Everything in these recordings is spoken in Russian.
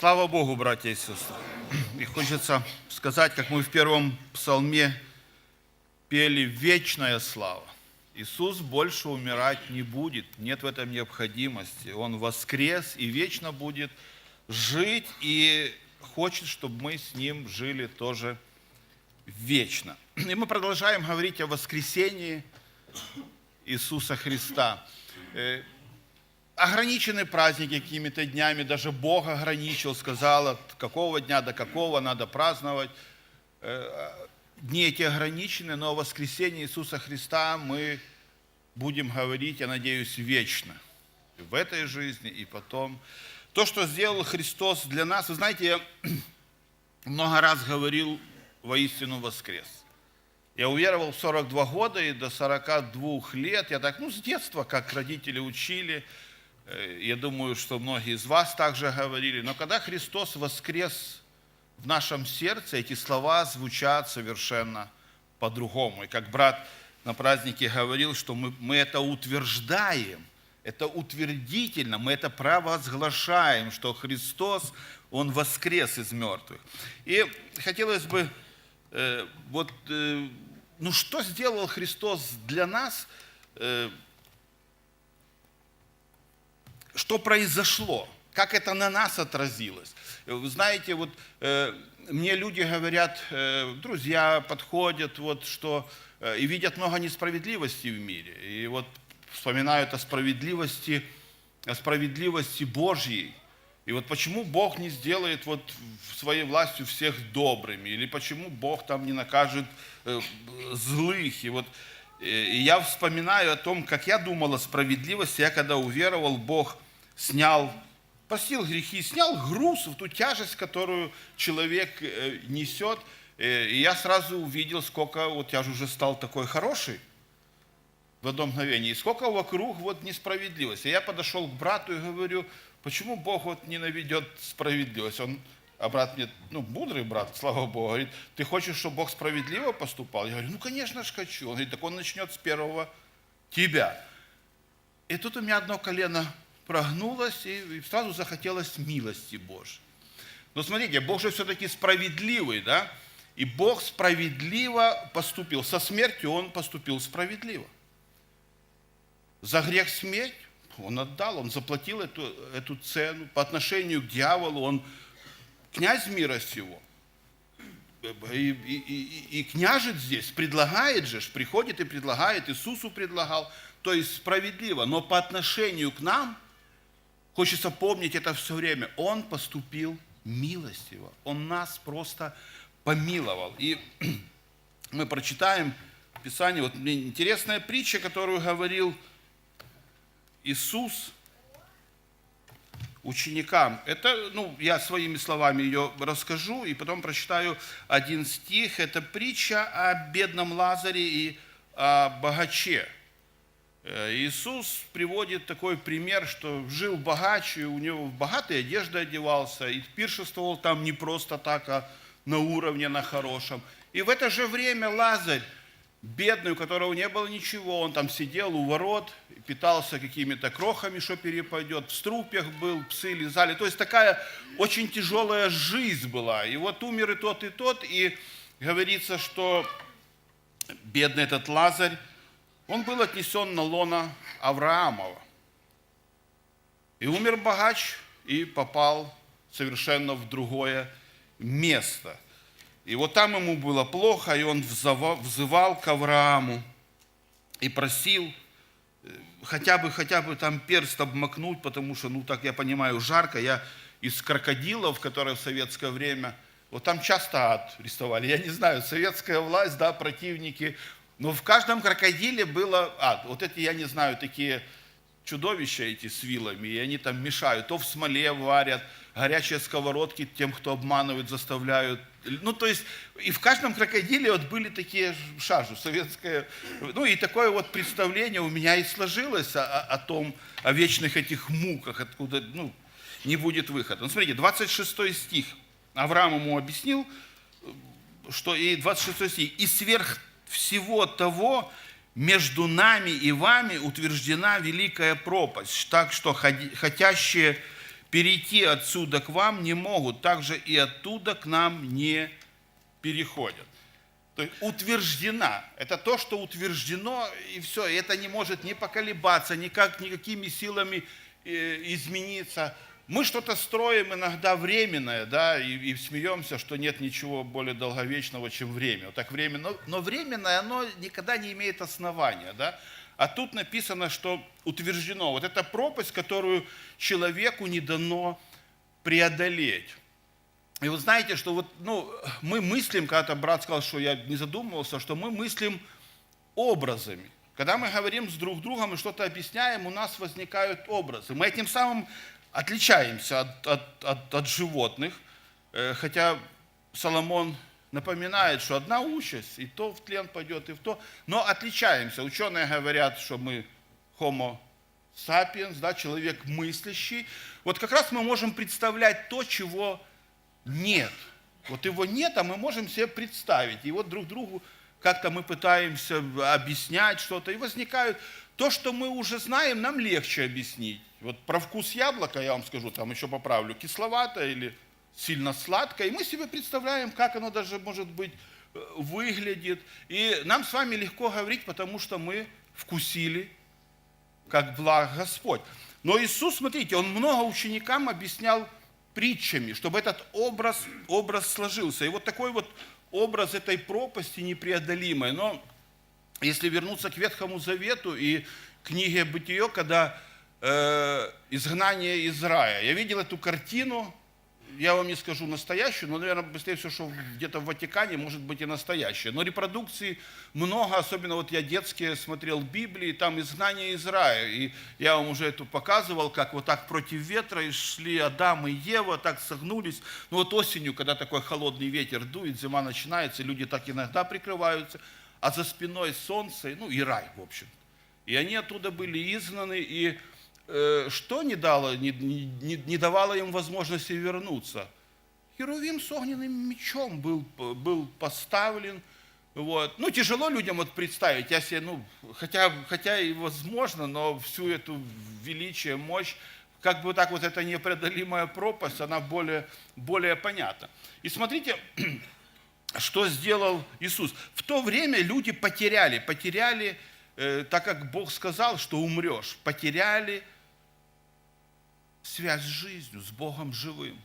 Слава Богу, братья и сестры. И хочется сказать, как мы в первом псалме пели «Вечная слава». Иисус больше умирать не будет, нет в этом необходимости. Он воскрес и вечно будет жить, и хочет, чтобы мы с Ним жили тоже вечно. И мы продолжаем говорить о воскресении Иисуса Христа. Ограничены праздники какими-то днями, даже Бог ограничил, сказал, от какого дня до какого надо праздновать. Э, Дни эти ограничены, но о воскресении Иисуса Христа мы будем говорить, я надеюсь, вечно. И в этой жизни, и потом. То, что сделал Христос для нас, вы знаете, я много раз говорил, воистину воскрес. Я уверовал в 42 года и до 42 лет, я так, ну, с детства, как родители учили, я думаю, что многие из вас также говорили, но когда Христос воскрес в нашем сердце, эти слова звучат совершенно по-другому. И как брат на празднике говорил, что мы, мы это утверждаем, это утвердительно, мы это провозглашаем, что Христос, Он воскрес из мертвых. И хотелось бы, э, вот, э, ну что сделал Христос для нас, э, что произошло, как это на нас отразилось. Вы знаете, вот э, мне люди говорят, э, друзья подходят, вот что э, и видят много несправедливости в мире. И вот вспоминают о справедливости, о справедливости Божьей. И вот почему Бог не сделает вот своей властью всех добрыми? Или почему Бог там не накажет э, злых? И вот э, и я вспоминаю о том, как я думал о справедливости. Я когда уверовал, Бог снял, простил грехи, снял груз, ту тяжесть, которую человек э, несет. Э, и я сразу увидел, сколько, вот я же уже стал такой хороший в одно мгновение. И сколько вокруг вот несправедливости. Я подошел к брату и говорю, почему Бог вот не наведет справедливость? Он, а брат мне, ну, мудрый брат, слава Богу, говорит, ты хочешь, чтобы Бог справедливо поступал? Я говорю, ну, конечно же хочу. Он говорит, так он начнет с первого тебя. И тут у меня одно колено прогнулось, и сразу захотелось милости Божьей. Но смотрите, Бог же все-таки справедливый, да? И Бог справедливо поступил. Со смертью Он поступил справедливо. За грех смерть он отдал, он заплатил эту, эту цену по отношению к дьяволу, он князь мира сего. И, и, и, и княжит здесь, предлагает же, приходит и предлагает, Иисусу предлагал, то есть справедливо, но по отношению к нам, хочется помнить это все время, Он поступил милостиво, Он нас просто помиловал. И мы прочитаем Писание, вот мне интересная притча, которую говорил Иисус ученикам. Это, ну, я своими словами ее расскажу, и потом прочитаю один стих. Это притча о бедном Лазаре и о богаче. Э, Иисус приводит такой пример, что жил богач, и у него в богатой одежды одевался, и пиршествовал там не просто так, а на уровне, на хорошем. И в это же время Лазарь, бедный, у которого не было ничего, он там сидел у ворот, питался какими-то крохами, что перепадет, в струпьях был, псы лизали. То есть такая очень тяжелая жизнь была. И вот умер и тот, и тот, и говорится, что бедный этот Лазарь, он был отнесен на лона Авраамова. И умер богач, и попал совершенно в другое место – и вот там ему было плохо, и он взывал к Аврааму и просил э, хотя бы, хотя бы там перст обмакнуть, потому что, ну так я понимаю, жарко. Я из крокодилов, которые в советское время, вот там часто ад рисовали. Я не знаю, советская власть, да, противники. Но в каждом крокодиле было ад. Вот эти, я не знаю, такие чудовища эти с вилами, и они там мешают. То в смоле варят, горячие сковородки тем, кто обманывает, заставляют ну, то есть, и в каждом крокодиле вот были такие шажи, советское, ну, и такое вот представление у меня и сложилось о, о том, о вечных этих муках, откуда, ну, не будет выхода. Ну, смотрите, 26 стих. Авраам ему объяснил, что и 26 стих, и сверх всего того между нами и вами утверждена великая пропасть, так что хотящие перейти отсюда к вам не могут, также и оттуда к нам не переходят. То есть утверждена. Это то, что утверждено, и все. Это не может не поколебаться, никак, никакими силами э, измениться. Мы что-то строим иногда временное, да, и, и смеемся, что нет ничего более долговечного, чем время. Вот так время, но, но временное, оно никогда не имеет основания, да. А тут написано, что утверждено. Вот эта пропасть, которую человеку не дано преодолеть. И вы знаете, что вот, ну, мы мыслим, когда-то брат сказал, что я не задумывался, что мы мыслим образами. Когда мы говорим с друг другом и что-то объясняем, у нас возникают образы. Мы этим самым отличаемся от, от, от, от животных, э, хотя Соломон напоминает, что одна участь, и то в тлен пойдет, и в то, но отличаемся. Ученые говорят, что мы homo sapiens, да, человек мыслящий. Вот как раз мы можем представлять то, чего нет. Вот его нет, а мы можем себе представить. И вот друг другу как-то мы пытаемся объяснять что-то, и возникают... То, что мы уже знаем, нам легче объяснить. Вот про вкус яблока, я вам скажу, там еще поправлю, кисловато или сильно сладкое. И мы себе представляем, как оно даже, может быть, э, выглядит. И нам с вами легко говорить, потому что мы вкусили, как благ Господь. Но Иисус, смотрите, Он много ученикам объяснял притчами, чтобы этот образ, образ сложился. И вот такой вот образ этой пропасти непреодолимой. Но если вернуться к Ветхому Завету и книге Бытие, когда э, изгнание из рая, я видел эту картину, я вам не скажу настоящую, но, наверное, быстрее всего, что где-то в Ватикане может быть и настоящая. Но репродукций много, особенно вот я детские смотрел Библии, там изгнание из рая. И я вам уже это показывал, как вот так против ветра и шли Адам и Ева, так согнулись. Ну вот осенью, когда такой холодный ветер дует, зима начинается, люди так иногда прикрываются, а за спиной солнце, ну и рай, в общем. И они оттуда были изгнаны, и Э, что не, дало, не, не, не давало им возможности вернуться? Херувим с огненным мечом был, был поставлен. Вот. Ну, тяжело людям вот представить, я себе, ну, хотя, хотя и возможно, но всю эту величие, мощь, как бы так вот эта непреодолимая пропасть, она более, более понятна. И смотрите, что сделал Иисус. В то время люди потеряли, потеряли, э, так как Бог сказал, что умрешь, потеряли связь с жизнью, с Богом живым.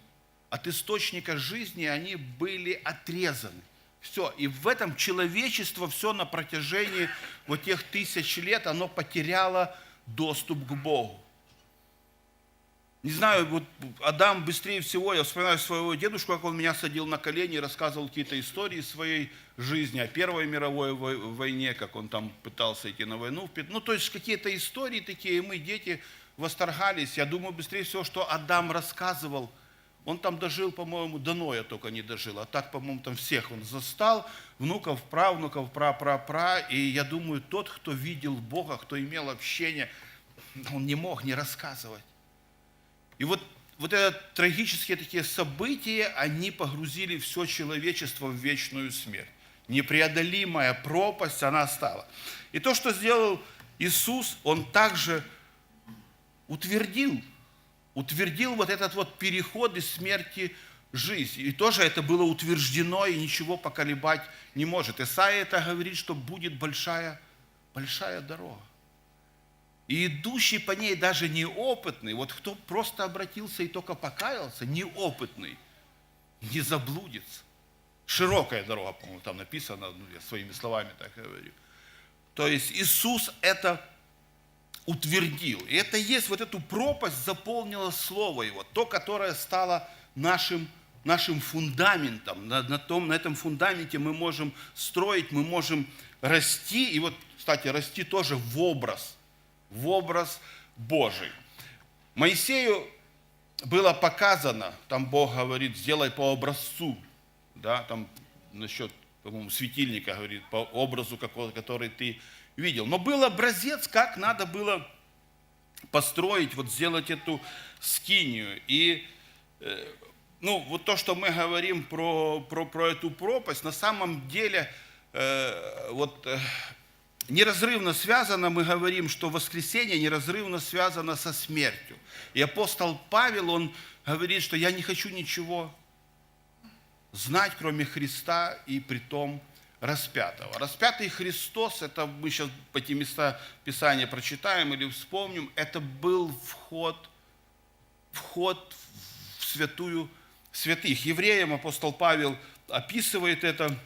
От источника жизни они были отрезаны. Все. И в этом человечество все на протяжении вот тех тысяч лет, оно потеряло доступ к Богу. Не знаю, вот Адам быстрее всего, я вспоминаю своего дедушку, как он меня садил на колени рассказывал какие-то истории своей жизни о Первой мировой войне, как он там пытался идти на войну. Ну, то есть какие-то истории такие, и мы, дети, восторгались. Я думаю, быстрее всего, что Адам рассказывал. Он там дожил, по-моему, до Ноя только не дожил. А так, по-моему, там всех он застал, внуков, правнуков, пра-пра-пра. И я думаю, тот, кто видел Бога, кто имел общение, он не мог не рассказывать. И вот, вот это трагические такие события, они погрузили все человечество в вечную смерть. Непреодолимая пропасть она стала. И то, что сделал Иисус, Он также утвердил, утвердил вот этот вот переход из смерти в жизнь. И тоже это было утверждено, и ничего поколебать не может. Исаия это говорит, что будет большая, большая дорога. И идущий по ней даже неопытный, вот кто просто обратился и только покаялся, неопытный, не заблудится. Широкая дорога, по-моему, там написано, ну, я своими словами так говорю. То есть Иисус это утвердил. И это есть, вот эту пропасть заполнило Слово Его, то, которое стало нашим, нашим фундаментом. На, на, том, на этом фундаменте мы можем строить, мы можем расти. И вот, кстати, расти тоже в образ, в образ Божий. Моисею было показано, там Бог говорит, сделай по образцу, да, там насчет, по-моему, светильника говорит, по образу, который ты видел. Но был образец, как надо было построить, вот сделать эту скинию. И э, ну, вот то, что мы говорим про, про, про эту пропасть, на самом деле, э, вот э, неразрывно связано, мы говорим, что воскресение неразрывно связано со смертью. И апостол Павел, он говорит, что я не хочу ничего знать, кроме Христа и при том распятого. Распятый Христос, это мы сейчас эти места Писания прочитаем или вспомним, это был вход, вход в святую святых. Евреям апостол Павел описывает это,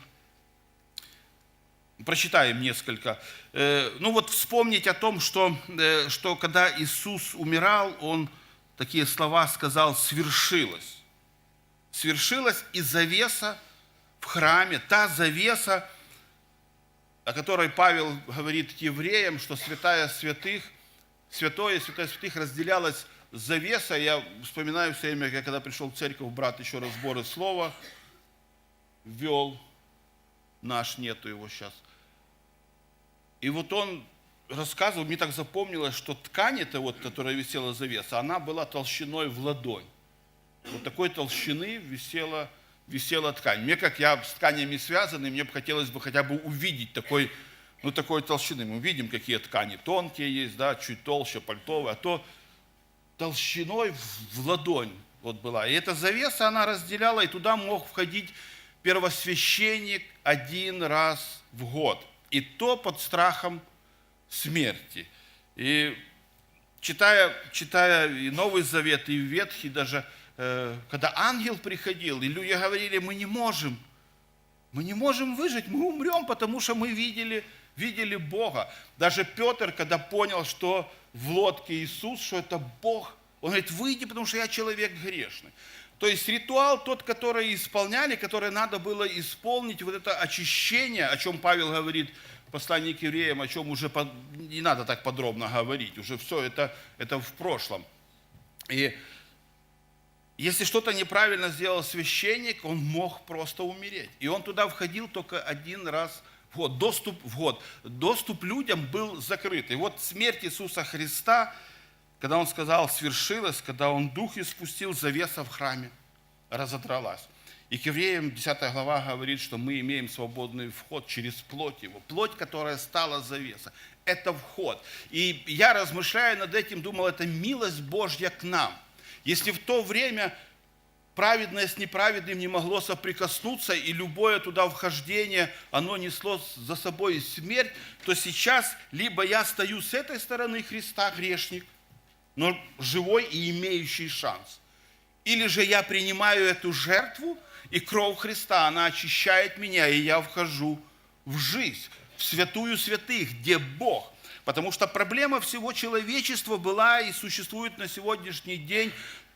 прочитаем несколько. Э, ну вот вспомнить о том, что, э, что когда Иисус умирал, Он такие слова сказал «свершилось». Свершилось и завеса в храме, та завеса, о которой Павел говорит евреям, что святая святых, святое святая святых разделялась завеса. Я вспоминаю все время, я когда пришел в церковь, брат еще разборы слова вел, наш нету его сейчас. И вот он рассказывал, мне так запомнилось, что ткань эта вот, которая висела завеса, она была толщиной в ладонь. Вот такой толщины висела висела ткань. Мне, как я с тканями связанный, мне бы хотелось бы хотя бы увидеть такой, ну, такой толщины. Мы видим, какие ткани тонкие есть, да, чуть толще, пальтовые, а то толщиной в ладонь вот была. И эта завеса, она разделяла, и туда мог входить первосвященник один раз в год. И то под страхом смерти. И читая, читая и Новый Завет, и Ветхий даже – Э, когда ангел приходил, и люди говорили, мы не можем, мы не можем выжить, мы умрем, потому что мы видели, видели Бога. Даже Петр, когда понял, что в лодке Иисус, что это Бог, он говорит, выйди, потому что я человек грешный. То есть ритуал тот, который исполняли, который надо было исполнить, вот это очищение, о чем Павел говорит в послании к евреям, о чем уже не надо так подробно говорить, уже все это, это в прошлом. И если что-то неправильно сделал священник, он мог просто умереть. И он туда входил только один раз в год. Доступ в год. Доступ людям был закрыт. И вот смерть Иисуса Христа, когда он сказал, свершилось, когда он дух испустил, завеса в храме разодралась. И к евреям 10 глава говорит, что мы имеем свободный вход через плоть его. Плоть, которая стала завеса. Это вход. И я, размышляя над этим, думал, это милость Божья к нам – если в то время праведное с неправедным не могло соприкоснуться, и любое туда вхождение, оно несло за собой смерть, то сейчас либо я стою с этой стороны Христа, грешник, но живой и имеющий шанс, или же я принимаю эту жертву, и кровь Христа, она очищает меня, и я вхожу в жизнь, в святую святых, где Бог – Потому что проблема всего человечества была и существует на сегодняшний день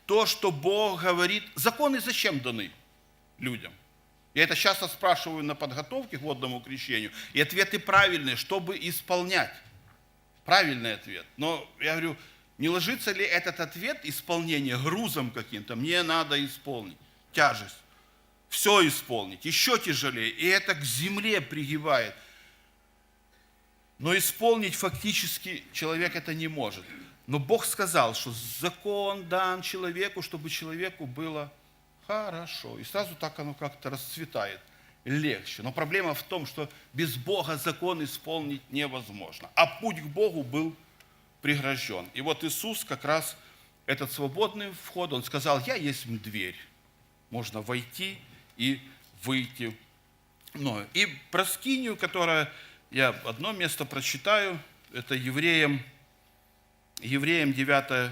то, что Бог говорит. Законы зачем даны людям? Я это часто спрашиваю на подготовке к водному крещению. И ответы правильные, чтобы исполнять. Правильный ответ. Но я говорю, не ложится ли этот ответ исполнение грузом каким-то? Мне надо исполнить. Тяжесть. Все исполнить. Еще тяжелее. И это к земле пригибает. Но исполнить фактически человек это не может. Но Бог сказал, что закон дан человеку, чтобы человеку было хорошо. И сразу так оно как-то расцветает, легче. Но проблема в том, что без Бога закон исполнить невозможно. А путь к Богу был прегражден. И вот Иисус как раз этот свободный вход, Он сказал, я есть дверь. Можно войти и выйти мною. И про скинию, которая я одно место прочитаю, это Евреям, Евреям 9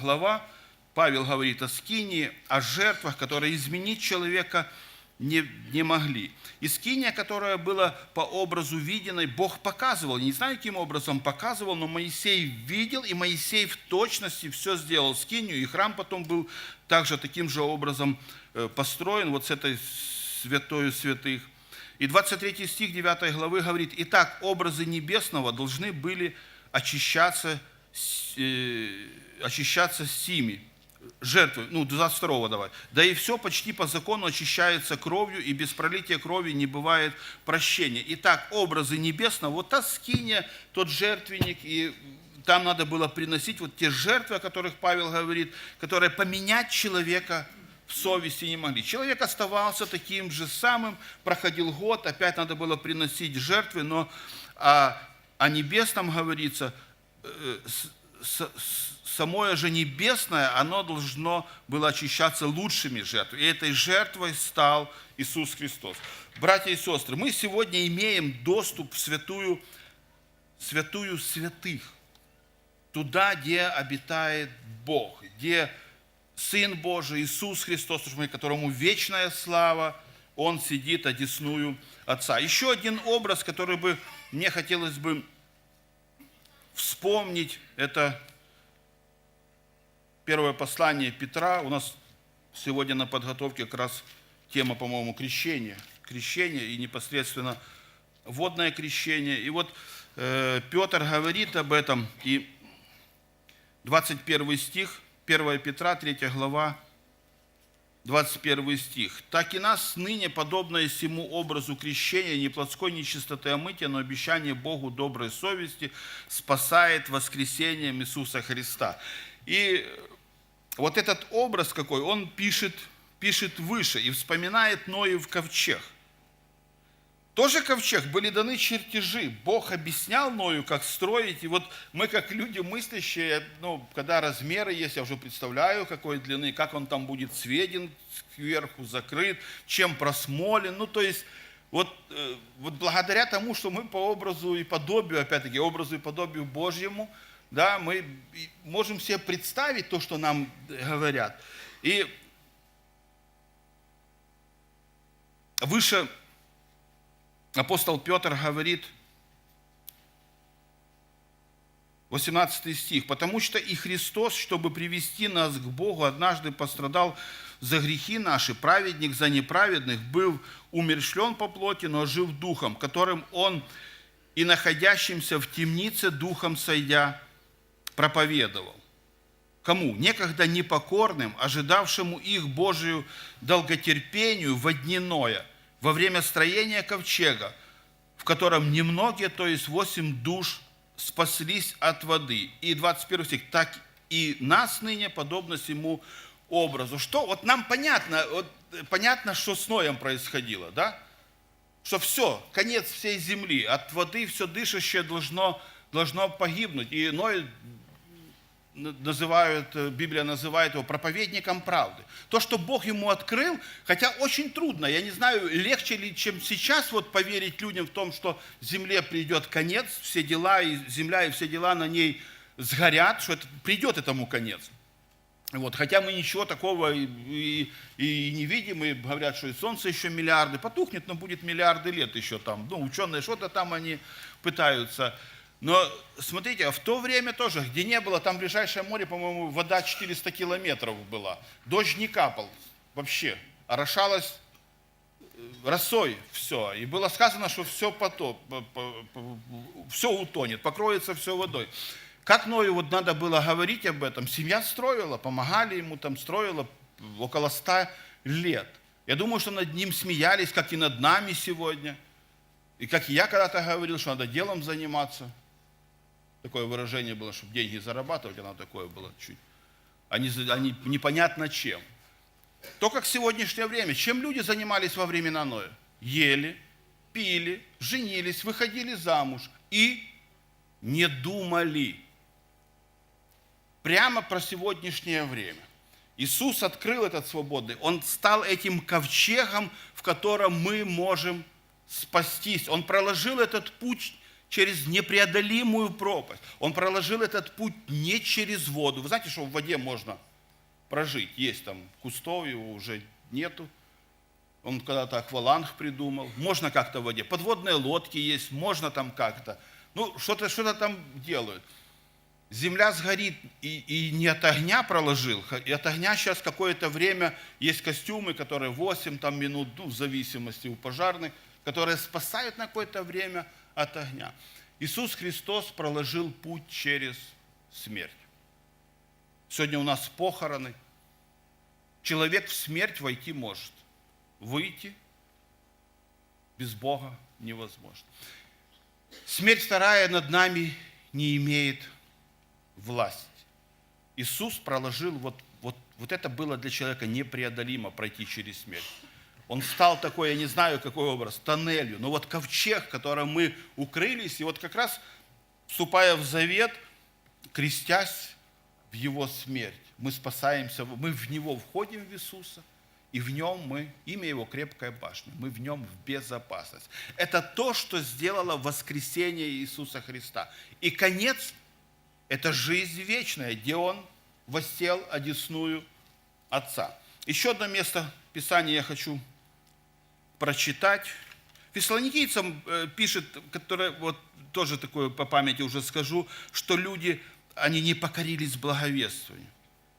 глава. Павел говорит о скинии, о жертвах, которые изменить человека не, не могли. И скиния, которая была по образу виденной, Бог показывал. Не знаю, каким образом показывал, но Моисей видел, и Моисей в точности все сделал. Скинию, и храм потом был также таким же образом э, построен, вот с этой святою святых. И 23 стих 9 главы говорит, «Итак, образы небесного должны были очищаться, э, очищаться сими, жертвы, ну, 22 давай. Да и все почти по закону очищается кровью, и без пролития крови не бывает прощения. Итак, образы небесного, вот та скиния, тот жертвенник, и там надо было приносить вот те жертвы, о которых Павел говорит, которые поменять человека в совести не могли. Человек оставался таким же самым, проходил год, опять надо было приносить жертвы, но а о небесном говорится, э, самое же небесное, оно должно было очищаться лучшими жертвами. И этой жертвой стал Иисус Христос. Братья и сестры, мы сегодня имеем доступ в святую, святую святых, туда, где обитает Бог, где Сын Божий, Иисус Христос, которому вечная слава, Он сидит одесную Отца. Еще один образ, который бы мне хотелось бы вспомнить, это первое послание Петра. У нас сегодня на подготовке как раз тема, по-моему, крещения. Крещение и непосредственно водное крещение. И вот э, Петр говорит об этом, и 21 стих, 1 Петра, 3 глава, 21 стих. «Так и нас ныне, подобное всему образу крещения, не плотской нечистоты омытия, но обещание Богу доброй совести спасает воскресением Иисуса Христа». И вот этот образ какой, он пишет, пишет выше и вспоминает Ноев ковчег. Тоже ковчег, были даны чертежи. Бог объяснял Ною, как строить. И вот мы, как люди мыслящие, ну, когда размеры есть, я уже представляю, какой длины, как он там будет сведен сверху, закрыт, чем просмолен. Ну, то есть, вот, э, вот благодаря тому, что мы по образу и подобию, опять-таки, образу и подобию Божьему, да, мы можем себе представить то, что нам говорят. И выше апостол Петр говорит, 18 стих, «Потому что и Христос, чтобы привести нас к Богу, однажды пострадал за грехи наши, праведник за неправедных, был умершлен по плоти, но жив духом, которым Он и находящимся в темнице духом сойдя проповедовал. Кому? Некогда непокорным, ожидавшему их Божию долготерпению в одниное – во время строения ковчега, в котором немногие, то есть восемь душ, спаслись от воды. И 21 стих, так и нас ныне подобно всему образу. Что? Вот нам понятно, вот, понятно, что с Ноем происходило, да? Что все, конец всей земли, от воды все дышащее должно, должно погибнуть. И Ной называют, э, Библия называет его проповедником правды. То, что Бог ему открыл, хотя очень трудно, я не знаю, легче ли, чем сейчас вот поверить людям в том, что земле придет конец, все дела, и земля и все дела на ней сгорят, что это, придет этому конец. Вот, хотя мы ничего такого и, и, и не видим, и говорят, что и солнце еще миллиарды потухнет, но будет миллиарды лет еще там. Ну, ученые что-то там они пытаются но смотрите, в то время тоже, где не было, там ближайшее море, по-моему, вода 400 километров была. Дождь не капал вообще. Орошалось э, росой все. И было сказано, что все потоп, все утонет, покроется все водой. Как Ною вот надо было говорить об этом? Семья строила, помогали ему там, строила около ста лет. Я думаю, что над ним смеялись, как и над нами сегодня. И как я когда-то говорил, что надо делом заниматься – такое выражение было, чтобы деньги зарабатывать, оно такое было чуть. Они, они непонятно чем. То, как сегодняшнее время. Чем люди занимались во времена Ноя? Ели, пили, женились, выходили замуж и не думали. Прямо про сегодняшнее время. Иисус открыл этот свободный. Он стал этим ковчегом, в котором мы можем спастись. Он проложил этот путь через непреодолимую пропасть. Он проложил этот путь не через воду. Вы знаете, что в воде можно прожить? Есть там кустов, его уже нету. Он когда-то акваланг придумал. Можно как-то в воде. Подводные лодки есть, можно там как-то. Ну, что-то что там делают. Земля сгорит и, и не от огня проложил, и от огня сейчас какое-то время есть костюмы, которые 8 там, минут, ну, в зависимости у пожарных, которые спасают на какое-то время от огня. Иисус Христос проложил путь через смерть. Сегодня у нас похороны. Человек в смерть войти может. Выйти без Бога невозможно. Смерть вторая над нами не имеет власти. Иисус проложил, вот, вот, вот это было для человека непреодолимо пройти через смерть. Он стал такой, я не знаю, какой образ, тоннелью. Но вот ковчег, в котором мы укрылись, и вот как раз вступая в завет, крестясь в его смерть, мы спасаемся, мы в него входим в Иисуса, и в нем мы, имя его крепкая башня, мы в нем в безопасность. Это то, что сделало воскресение Иисуса Христа. И конец – это жизнь вечная, где он воссел одесную Отца. Еще одно место Писания я хочу прочитать. Фессалоникийцам э, пишет, которое вот тоже такое по памяти уже скажу, что люди, они не покорились благовествованию.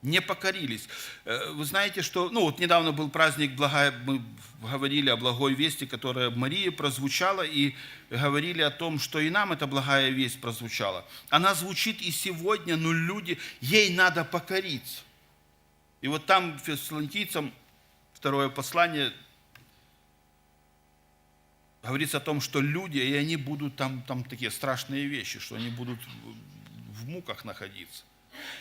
Не покорились. Э, Вы знаете, что, ну вот недавно был праздник, благо, мы говорили о благой вести, которая Марии прозвучала, и говорили о том, что и нам эта благая весть прозвучала. Она звучит и сегодня, но люди, ей надо покориться. И вот там фессалоникийцам второе послание говорится о том, что люди, и они будут там, там такие страшные вещи, что они будут в- муках находиться.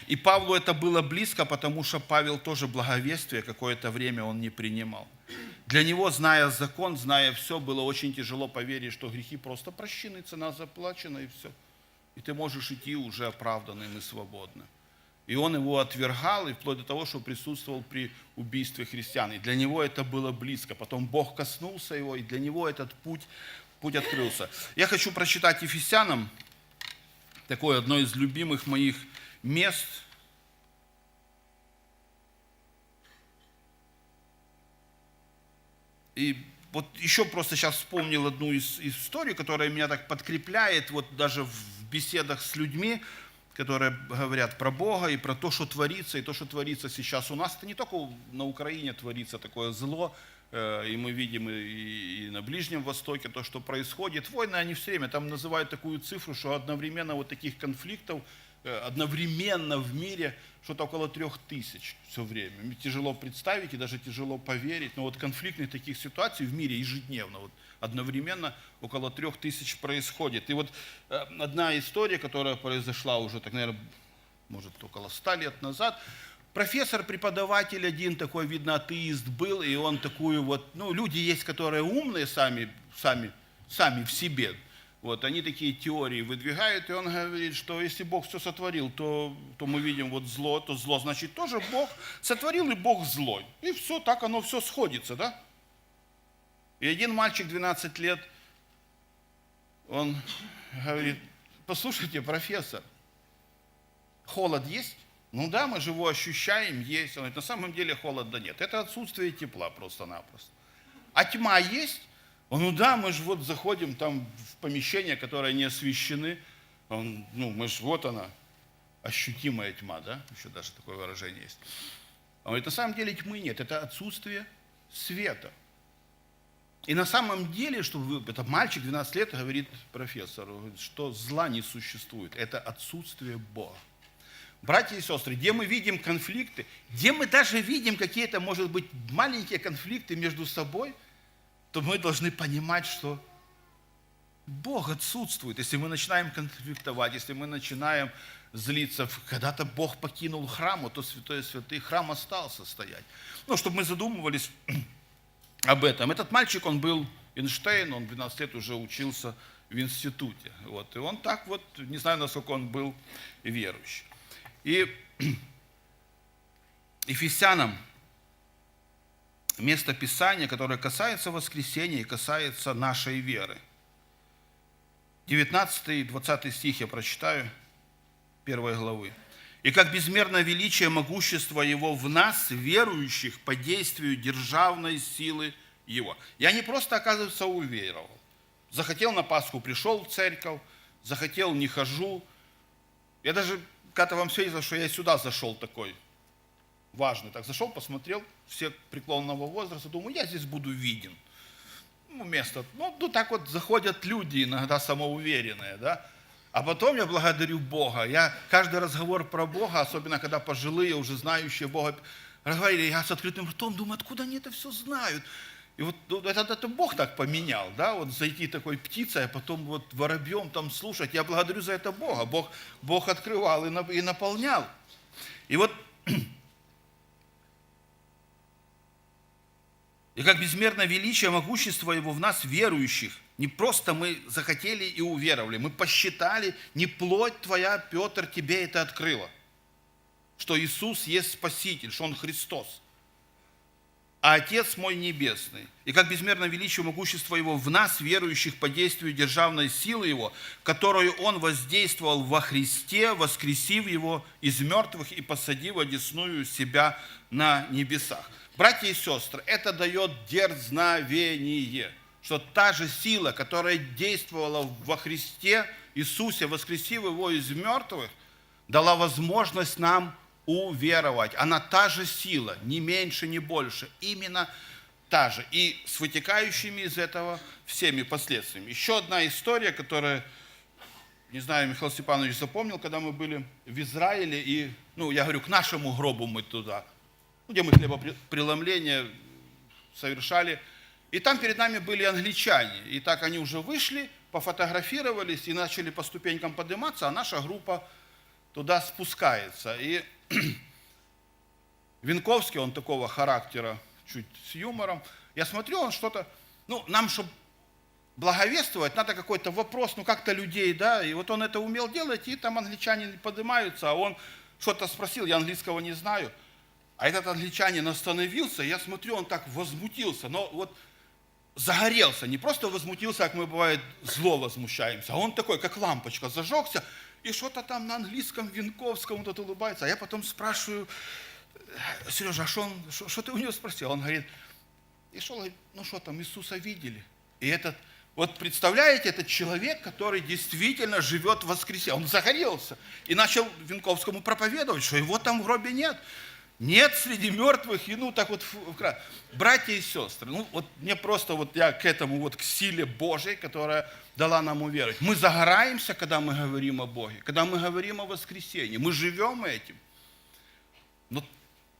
И Павлу это было близко, потому что Павел тоже благовествие какое-то время он не принимал. Для него, зная закон, зная все, было очень тяжело поверить, что грехи просто прощены, цена заплачена и все. И ты можешь идти уже оправданным и свободным. И он его отвергал, и вплоть до того, что присутствовал при убийстве христиан. И для него это было близко. Потом Бог коснулся его, и для него этот путь, путь открылся. Я хочу прочитать Ефесянам, такое одно из любимых моих мест. И вот еще просто сейчас вспомнил одну из историй, которая меня так подкрепляет, вот даже в беседах с людьми, которые говорят про Бога и про то, что творится, и то, что творится сейчас у нас. Это не только на Украине творится такое зло, э, и мы видим и, на Ближнем Востоке то, что происходит. Войны, они все время, там называют такую цифру, что одновременно вот таких конфликтов, э, одновременно в мире что-то около трех тысяч все время. Тяжело представить и даже тяжело поверить, но вот конфликтных таких ситуаций в мире ежедневно, вот одновременно около трех тысяч происходит. И вот э, одна история, которая произошла уже, так, наверное, может, около ста лет назад, профессор, преподаватель один такой, видно, атеист был, и он такую вот, ну, люди есть, которые умные сами, сами, сами в себе, вот, они такие теории выдвигают, и он говорит, что если Бог все сотворил, то, то мы видим вот зло, то зло, значит, тоже Бог сотворил, и Бог злой. И все, так оно все сходится, да? И один мальчик 12 лет, он говорит, послушайте, профессор, холод есть? Ну да, мы же его ощущаем, есть. Он говорит, на самом деле холода нет. Это отсутствие тепла просто-напросто. А тьма есть? Он, ну да, мы же вот заходим там в помещения, которые не освещены. Он, ну, мы же, вот она, ощутимая тьма, да? Еще даже такое выражение есть. Он говорит, на самом деле тьмы нет, это отсутствие света. И на самом деле, что вы, это мальчик 12 лет говорит профессору, что зла не существует. Это отсутствие Бога. Братья и сестры, где мы видим конфликты, где мы даже видим какие-то, может быть, маленькие конфликты между собой, то мы должны понимать, что Бог отсутствует. Если мы начинаем конфликтовать, если мы начинаем злиться, когда-то Бог покинул храм, то святой святый храм остался стоять. Ну, чтобы мы задумывались об этом. Этот мальчик, он был Эйнштейн, он 12 лет уже учился в институте. Вот. И он так вот, не знаю, насколько он был верующий. И Ефесянам место Писания, которое касается воскресения и касается нашей веры. 19 и 20 стих я прочитаю, первой главы. «И как безмерно величие могущества Его в нас, верующих, по действию державной силы Его». Я не просто, оказывается, уверовал. Захотел на Пасху, пришел в церковь, захотел, не хожу. Я даже когда-то вам свидетельствовал, что я сюда зашел такой, важный. Так зашел, посмотрел, все преклонного возраста, думаю, я здесь буду виден. Ну, место, ну, ну, так вот заходят люди, иногда самоуверенные, да. А потом я благодарю Бога. Я каждый разговор про Бога, особенно когда пожилые, уже знающие Бога, разговаривали, я с открытым ртом думаю, откуда они это все знают? И вот ну, это, это Бог так поменял, да, вот зайти такой птицей, а потом вот воробьем там слушать. Я благодарю за это Бога. Бог, Бог открывал и, на- и наполнял. И вот И как безмерно величие, могущество Его в нас, верующих. Не просто мы захотели и уверовали, мы посчитали, не плоть Твоя, Петр, тебе это открыла, что Иисус есть Спаситель, что Он Христос а Отец мой Небесный. И как безмерно величие могущество Его в нас, верующих по действию державной силы Его, которую Он воздействовал во Христе, воскресив Его из мертвых и посадив одесную себя на небесах. Братья и сестры, это дает дерзновение, что та же сила, которая действовала во Христе Иисусе, воскресив Его из мертвых, дала возможность нам уверовать. Она та же сила, не меньше, не больше, именно та же. И с вытекающими из этого всеми последствиями. Еще одна история, которая, не знаю, Михаил Степанович запомнил, когда мы были в Израиле, и, ну, я говорю, к нашему гробу мы туда, ну, где мы хлебопреломление совершали, и там перед нами были англичане. И так они уже вышли, пофотографировались и начали по ступенькам подниматься, а наша группа туда спускается. И Винковский, он такого характера, чуть с юмором. Я смотрю, он что-то, ну, нам, чтобы благовествовать, надо какой-то вопрос, ну, как-то людей, да, и вот он это умел делать, и там англичане поднимаются, а он что-то спросил, я английского не знаю. А этот англичанин остановился, я смотрю, он так возмутился, но вот загорелся, не просто возмутился, как мы, бывает, зло возмущаемся, а он такой, как лампочка, зажегся, и что-то там на английском Винковском тут улыбается. А я потом спрашиваю, Сережа, а что, он, что, ты у него спросил? Он говорит, и что, ну что там, Иисуса видели? И этот, вот представляете, этот человек, который действительно живет в воскресенье, он загорелся и начал Винковскому проповедовать, что его там в гробе нет. Нет среди мертвых, и ну так вот, братья и сестры, ну вот мне просто вот я к этому вот, к силе Божьей, которая дала нам уверовать. Мы загораемся, когда мы говорим о Боге, когда мы говорим о воскресении, мы живем этим. Но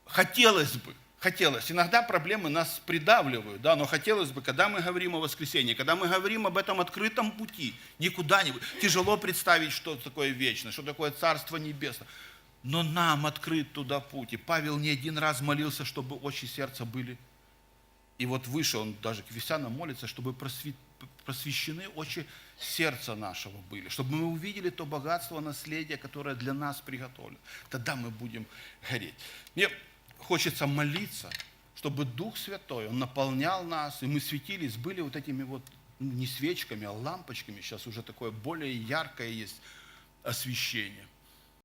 хотелось бы, хотелось, иногда проблемы нас придавливают, да, но хотелось бы, когда мы говорим о воскресении, когда мы говорим об этом открытом пути, никуда не тяжело представить, что такое вечное, что такое Царство Небесное но нам открыт туда путь. И Павел не один раз молился, чтобы очи сердца были. И вот выше он даже к Весянам молится, чтобы просвещены очи сердца нашего были, чтобы мы увидели то богатство наследия, которое для нас приготовлено. Тогда мы будем гореть. Мне хочется молиться, чтобы Дух Святой, Он наполнял нас, и мы светились, были вот этими вот ну, не свечками, а лампочками. Сейчас уже такое более яркое есть освещение –